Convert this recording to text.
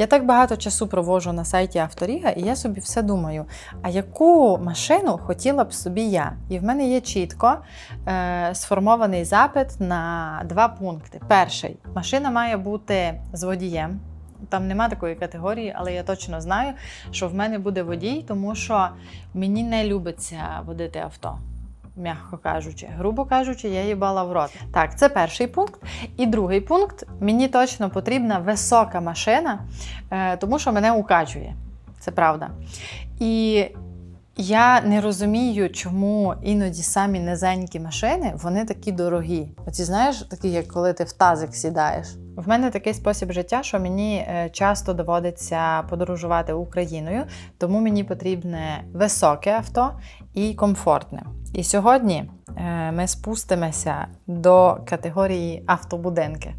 Я так багато часу проводжу на сайті Авторіга, і я собі все думаю: а яку машину хотіла б собі я? І в мене є чітко е, сформований запит на два пункти. Перший машина має бути з водієм. Там нема такої категорії, але я точно знаю, що в мене буде водій, тому що мені не любиться водити авто. М'яко кажучи, грубо кажучи, я їбала в рот. Так, це перший пункт. І другий пункт: мені точно потрібна висока машина, е, тому що мене укачує. Це правда. І я не розумію, чому іноді самі низенькі машини вони такі дорогі. Оці знаєш, такі, як коли ти в тазик сідаєш. В мене такий спосіб життя, що мені е, часто доводиться подорожувати Україною, тому мені потрібне високе авто і комфортне. І сьогодні е, ми спустимося до категорії автобудинки.